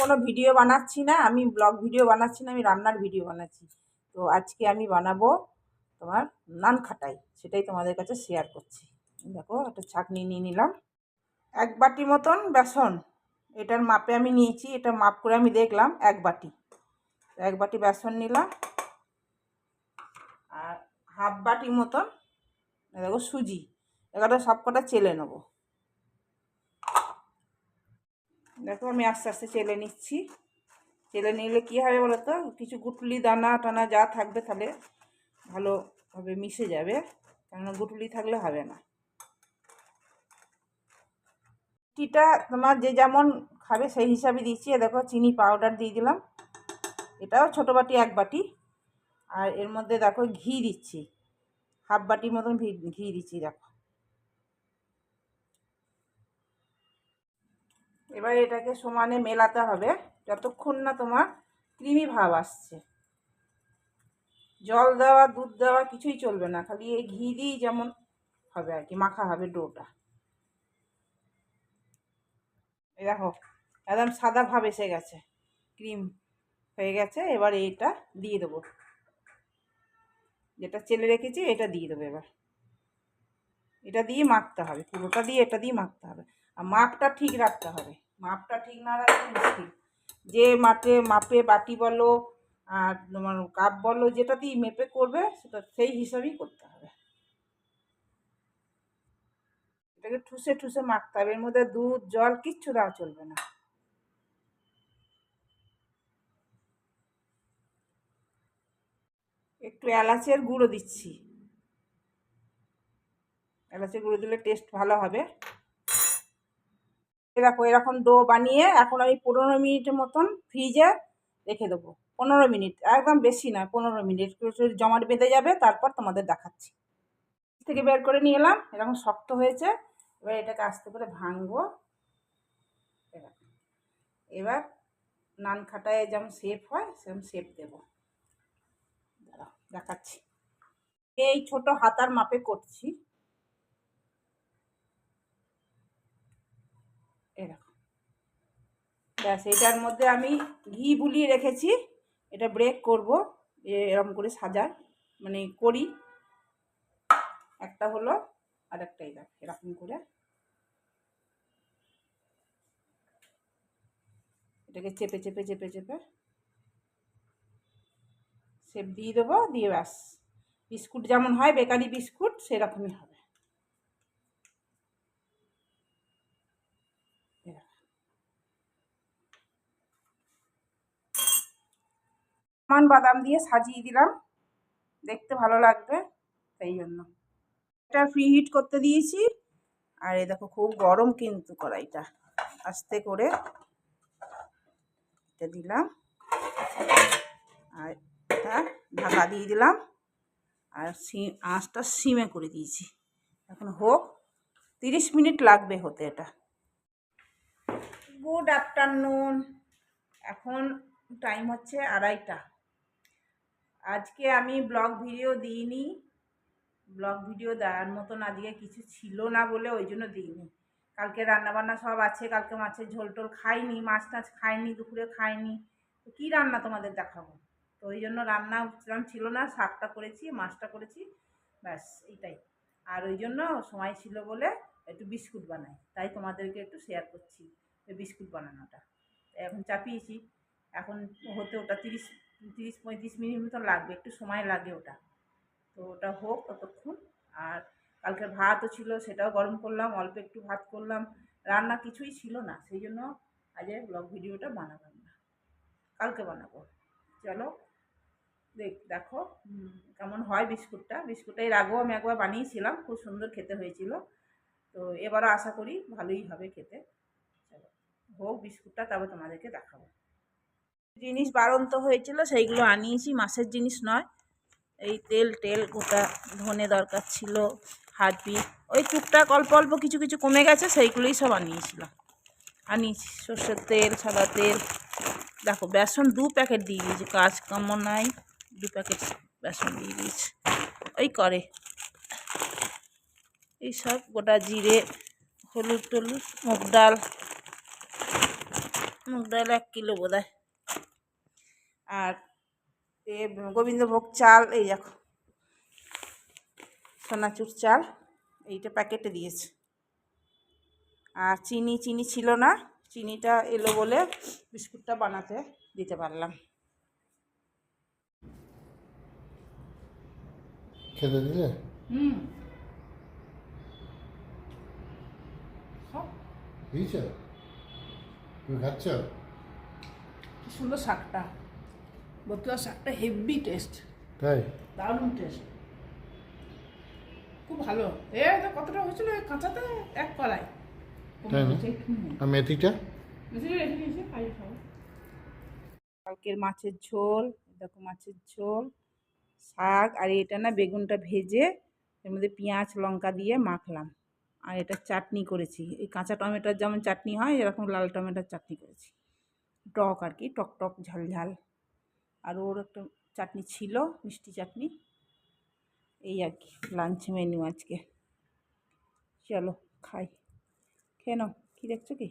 কোনো ভিডিও বানাচ্ছি না, আমি ব্লগ ভিডিও বানাচ্ছি না, আমি রান্নার ভিডিও বানাচ্ছি। তো আজকে আমি বানাবো তোমার নান খাটাই, সেটাই তোমাদের কাছে শেয়ার করছি। দেখো, একটা ছাকনি নিয়ে নিলাম। এক বাটি মতন বেসন, এটার মাপে আমি নিয়েছি, এটা মাপ করে আমি দেখলাম এক বাটি। এক বাটি বেসন নিলাম, আর হাফ বাটি মতন, দেখো সুজি এগুলো সব কটা চেলে নেব। দেখো, আমি আস্তে আস্তে চেলে নিচ্ছি। চেলে নিলে কী হবে বলো তো কিছু গুটলি, দানা টানা যা থাকবে তাহলে ভালোভাবে মিশে যাবে, কেননা গুটলি থাকলে হবে না। চিটা তোমার যে যেমন খাবে সেই হিসাবে দিচ্ছি। দেখো, চিনি পাউডার দিয়ে দিলাম। এটাও ছোটো বাটি, এক বাটি। আর এর মধ্যে দেখো, ঘি দিচ্ছি। হাফ বাটির মতন ঘি দিচ্ছি, দেখো। এবার এটাকে সমানে মেলাতে হবে। যতক্ষণ না তোমার ক্রিমি ভাব আসছে। জল দেওয়া, দুধ দেওয়া কিছুই চলবে না। খালি এই ঘি দিয়েই যেমন হবে আর কি, মাখা হবে ডোটা। এই দেখো, একদম সাদা ভাব এসে গেছে। ক্রিম হয়ে গেছে, এবার এইটা দিয়ে দেবো। যেটা চেলে রেখেছি, এটা দিয়ে দেবো এবার। এটা দিয়ে মাখতে হবে, পুরোটা দিয়ে এটা দিয়ে মাখতে হবে। আর মাখটা ঠিক রাখতে হবে। মাপটা ঠিক না রাখলে মুশকিল। যে মাপে মাপে বাটি বলো, আর তোমার কাপ বলো, যেটা দিয়ে মেপে করবে, সেটা সেই হিসাবেই করতে হবে। এটাকে ঠুসে ঠুসে মাখতে হবে। এর মধ্যে দুধ, জল কিচ্ছু দেওয়া চলবে না। একটু এলাচের গুঁড়ো দিচ্ছি। এলাচের গুঁড়ো দিলে টেস্ট ভালো হবে। দেখো এরকম ডো বানিয়ে এখন আমি পনেরো মিনিটের মতন ফ্রিজে রেখে দেবো। পনেরো মিনিট, একদম বেশি না, পনেরো মিনিট। জমাট বেঁধে যাবে, তারপর তোমাদের দেখাচ্ছি। থেকে বের করে নিয়ে এলাম, এরকম শক্ত হয়েছে। এবার এটাকে আস্তে করে ভাঙবো। এবার নান খাটায় যেমন শেপ হয়, সেরকম শেপ দেবো। দেখাচ্ছি। এই ছোট হাতার মাপে করছি। এরকম ব্যাস, এটার মধ্যে আমি ঘি বুলিয়ে রেখেছি। এটা ব্রেক করব এরকম করে সাজায় মানে করি। একটা হলো আর একটা এই এরকম করে। এটাকে চেপে চেপে চেপে চেপে। সেপ দিয়ে দেবো, দিয়ে ব্যাস। বিস্কুট যেমন হয়, বেকারি বিস্কুট, সেরকমই হবে। মান বাদাম দিয়ে সাজিয়ে দিলাম। দেখতে ভালো লাগবে তাই জন্য। এটা ফ্রি হিট করতে দিয়েছি। আর এ দেখো, খুব গরম কিন্তু কড়াইটা। আস্তে করে এটা দিলাম। আর এটা ঢাকা দিয়ে দিলাম। আর আঁচটা সিমে করে দিয়েছি। এখন হোক, তিরিশ মিনিট লাগবে হতে এটা। Good afternoon. এখন টাইম হচ্ছে আড়াইটা। আজকে আমি ব্লগ ভিডিও দিইনি। ব্লগ ভিডিও দেওয়ার মতন আজকে কিছু ছিল না বলে ওই জন্য দিইনি। কালকে রান্নাবান্না সব আছে, কালকে মাছের ঝোল টোল খাইনি, মাছ টাছ খাইনি, দুপুরে খাইনি। তো কী রান্না তোমাদের দেখাবো? তো ওই জন্য রান্না সেরকম ছিল না, শাকটা করেছি, মাছটা করেছি, ব্যাস এইটাই। আর ওই জন্য সময় ছিল বলে একটু বিস্কুট বানাই, তাই তোমাদেরকে একটু শেয়ার করছি বিস্কুট বানানোটা। এখন চাপিয়েছি, এখন হতে ওটা তিরিশ তিরিশ পঁয়ত্রিশ মিনিট মতো লাগবে, একটু সময় লাগে ওটা। তো ওটা হোক ততক্ষণ। আর কালকে ভাতও ছিল, সেটাও গরম করলাম, অল্প একটু ভাত করলাম। রান্না কিছুই ছিল না, সেই জন্য আজ ব্লগ ভিডিওটা বানালাম না কালকে বানাবো। চলো, দেখ, দেখো কেমন হয় বিস্কুটটা। বিস্কুটটা এর আগেও আমি একবার বানিয়েছিলাম, খুব সুন্দর খেতে হয়েছিল। তো এবারও আশা করি ভালোই হবে খেতে। চলো, হোক বিস্কুটটা তবে তোমাদেরকে দেখাবো। জিনিস বাড়ন্ত হয়েছিল, সেইগুলো আনিয়েছি, মাছের জিনিস নয়। এই তেল, টেল, গোটা ধনে দরকার ছিল হাতবি ওই টুকটাক অল্প অল্প কিছু কিছু কমে গেছে, সেইগুলোই সব আনিয়েছিলাম। আনিয়েছি সর্ষের তেল, সাদা তেল। দেখো, বেসন দু প্যাকেট দিয়ে দিয়েছি, কাজ কামও নাই, দু প্যাকেট বেসন দিয়ে দিয়েছি। ওই করে। এইসব গোটা জিরে, হলুদ টলুদ, মুগ ডাল। মুগ ডাল এক কিলো বোধ আর এ গোবিন্দভোগ চাল এই দেখো। সোনাচুর চাল এইটা প্যাকেটে দিয়েছে। আর চিনি চিনি ছিল না চিনিটা এলো বলে বিস্কুটটা বানাতে দিতে পারলাম। খেতে দিলে? হুম। দিয়েছ? তুমি খাচ্ছ? কি সুন্দর শাকটা। বতুয়া শাকটা হেভি টেস্ট তাই? দারুণ টেস্ট খুব ভালো। এ তো কতটা হয়েছিল? কাঁচাতে এক কলাই। তাই না? আর মেথিটা? কালকের মাছের ঝোল দেখো মাছের ঝোল শাক আর এটা না বেগুনটা ভেজে এর মধ্যে পেঁয়াজ লঙ্কা দিয়ে মাখলাম। আর এটা চাটনি করেছি। এই কাঁচা টমেটোর যেমন চাটনি হয় এরকম লাল টমেটোর চাটনি করেছি। টক আর কি টক টক ঝাল ঝাল। আর ওর একটা চাটনি ছিল, মিষ্টি চাটনি। এই আর কি লাঞ্চ মেনু আজকে। চলো, খাই। খেয়ে নাও, কী দেখছ কি?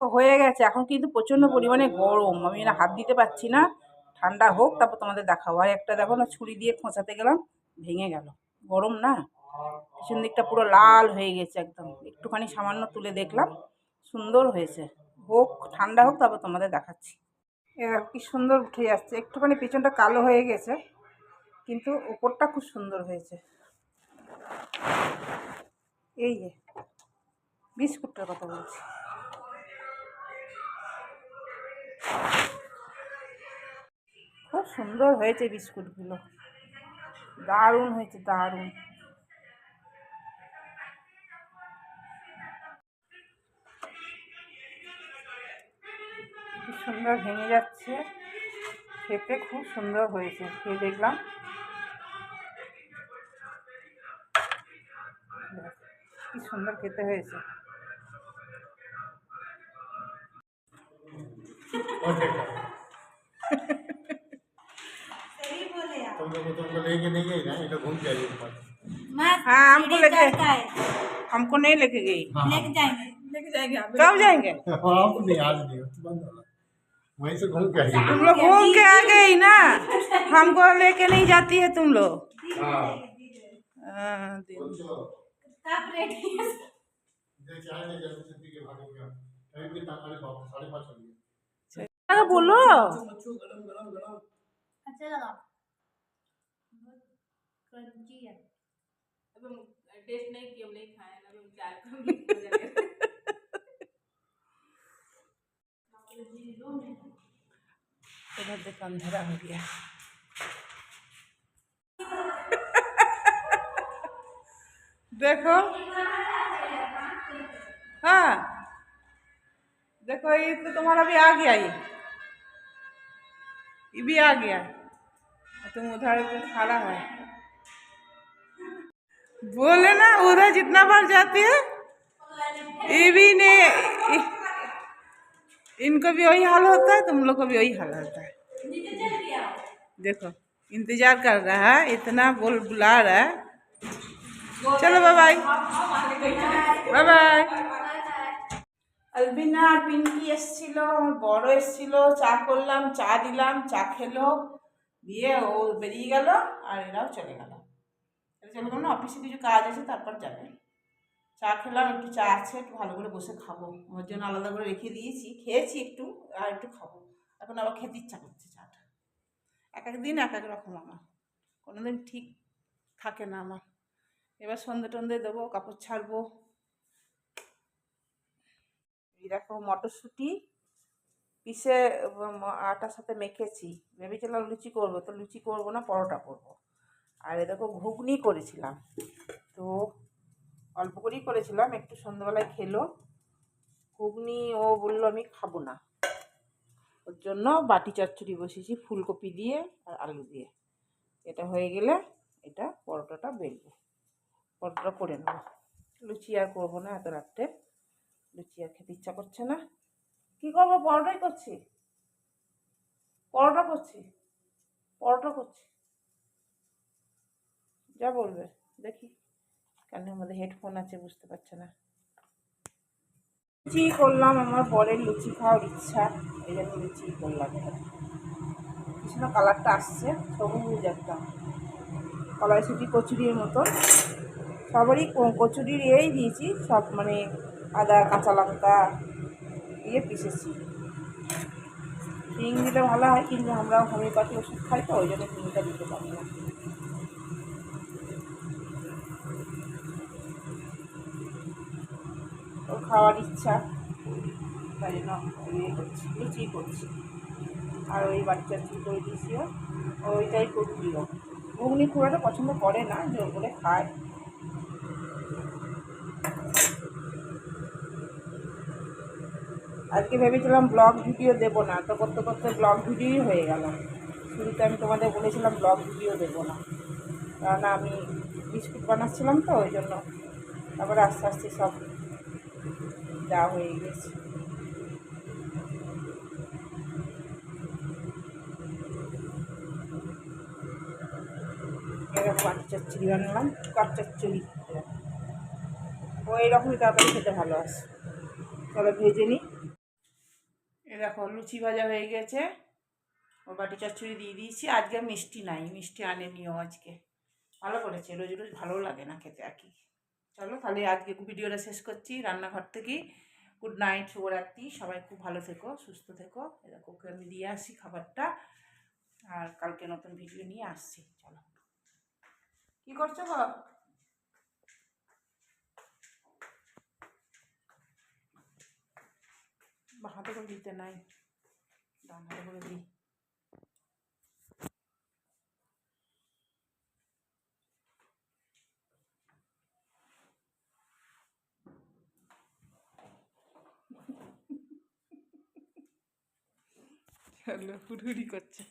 হয়ে গেছে, এখন কিন্তু প্রচণ্ড পরিমাণে গরম। আমি না হাত দিতে পারছি না, ঠান্ডা হোক, তারপর তোমাদের দেখাবো। আর একটা দেখো না, ছুরি দিয়ে খোঁচাতে গেলাম, ভেঙে গেল। গরম না? পিছন দিকটা পুরো লাল হয়ে গেছে একদম। একটুখানি সামান্য তুলে দেখলাম, সুন্দর হয়েছে। হোক, ঠান্ডা হোক, তারপর তোমাদের দেখাচ্ছি। এবার কি সুন্দর উঠে যাচ্ছে। একটুখানি পিছনটা কালো হয়ে গেছে, কিন্তু ওপরটা খুব সুন্দর হয়েছে। এই যে, বিস্কুটটার কথা বলছি। খুব সুন্দর হয়েছে বিস্কুটগুলো। দারুণ হয়েছে, দারুণ। সুন্দর ভেঙে যাচ্ছে খেতে খুব সুন্দর হয়েছে খেয়ে দেখলাম দেখ, কি সুন্দর খেতে হয়েছে तुमको तुमको लेके नहीं गई ना ये तो घूम के आई ऊपर हाँ हमको लेके हमको नहीं लेके गई लेके जाएंगे लेके जाएंगे आप कब जाएंगे आप नहीं आज नहीं तो बंद होगा वहीं से घूम के आई तुम लोग घूम के आ गई ना। हमको लेके नहीं जाती है तुम लोग। हाँ, हाँ, बोलो। अच्छा लगा टेस्ट नहीं किया खाया ना का इधर देखो अंधेरा हो गया। देखो। हाँ। देखो, ये तो तुम्हारा भी आ गया ये। ये भी आ गया। तुम उधर पे खड़ा है। बोले ना, उधर जितना बार जाती है, ये भी ने इ- इनको भी वही हाल होता है तुम लोग को भी वही हाल होता है देखो इंतजार कर रहा है इतना बोल बुला रहा है चलो bye bye bye bye Albina আর পিঙ্কি এসছিল আমার বড় এসছিল চা করলাম চা দিলাম চা খেলো দিয়ে ও বেরিয়ে গেল আর এরাও চলে গেল এরা চলে গেল না অফিসে কিছু কাজ আছে তারপর যাবে চা খেলাম, একটু চা আছে, একটু ভালো করে বসে খাব। আমার জন্য আলাদা করে রেখে দিয়েছি। খেয়েছি একটু, আর একটু খাব। এখন আবার খেতে ইচ্ছা করছে চাটা। এক এক দিন, এক এক রকম আমার। কোনো দিন ঠিক থাকে না আমার। এবার সন্ধে টন্ধে দেবো, কাপড় ছাড়বো। দেখো, মটরশুঁটি পিসে আটার সাথে মেখেছি। ভেবেছিলাম লুচি করব, তো লুচি করব না, পরোটা করব। আর এ দেখো, ঘুগনি করেছিলাম। তো অল্প করেই করেছিলাম, একটু সন্ধ্যাবেলায় খেলো। ঘুগনি ও বলল, আমি খাব না। ওর জন্য বাটি চচ্চড়ি বসিয়েছি, ফুলকপি দিয়ে আর আলু দিয়ে। এটা হয়ে গেলে এটা পরোটাটা বেলবো। পরোটা করে নেব। লুচি আর করব না এত রাত্রে। লুচি আর খেতে ইচ্ছা করছে না। কী করব? পরোটাই করছি। পরোটা করছি। পরোটা করছি। যা বলবে, দেখি। কানের মধ্যে হেডফোন আছে, বুঝতে পারছে না। লুচি করলাম, আমার বরের লুচি খাওয়ার ইচ্ছা, এই জন্য লুচি করলাম। কিছু কালারটা আসছে সবুজ একটা কলাইশুটি কচুরির মতন। সবারই কচুরির এই দিয়েছি, সব মানে আদা, কাঁচা লঙ্কা দিয়ে পিসেছি হিং দিলে ভালো হয়, কিন্তু আমরা হোমিওপ্যাথি ওষুধ খাই তো, ওই জন্য হিংটা দিতে পারি না ওর খাওয়ার ইচ্ছা। তাই জন্য ইয়ে করছি, লুচি করছি। আর ওই বাচ্চা চুল করে দিয়েছিও ওইটাই করছিল ঘুগনি খুব একটা পছন্দ করে না, জোর করে খায়। আজকে ভেবেছিলাম ব্লগ ভিডিও দেবো না, তো করতে করতে ব্লগ ভিডিওই হয়ে গেল। শুরুতে আমি তোমাদের বলেছিলাম ব্লগ ভিডিও দেবো না। কারণ আমি বিস্কুট বানাচ্ছিলাম তো, ওই জন্য। তারপরে আস্তে আস্তে সব যা হয়ে গেছে। এরকম কাঠ চচ্চড়ি বানালাম কাঠ চচ্চড়ি। ও এরকমই তাড়াতাড়ি খেতে ভালো আছে। চলো ভেজে নিই। এ দেখো, লুচি ভাজা হয়ে গেছে। ও বাটি চচ্চড়ি দিয়ে দিয়েছি। আজকে মিষ্টি নাই, মিষ্টি আনেনিও আজকে। ভালো করেছে, রোজ রোজ ভালো লাগে না খেতে আর কি। চলো তাহলে আজকে ভিডিওটা শেষ করছি। রান্নাঘর থেকেই গুড নাইট শুভরাত্রি। সবাই খুব ভালো থেকো, সুস্থ থেকো। এরকম আমি দিয়ে আসি খাবারটা। আর কালকে নতুন ভিডিও নিয়ে আসছি। চলো। কি করছ গো? হাতে করে দিতে নাই। ডান হাতে করে দিই চলো হুড়হুড়ি করছে।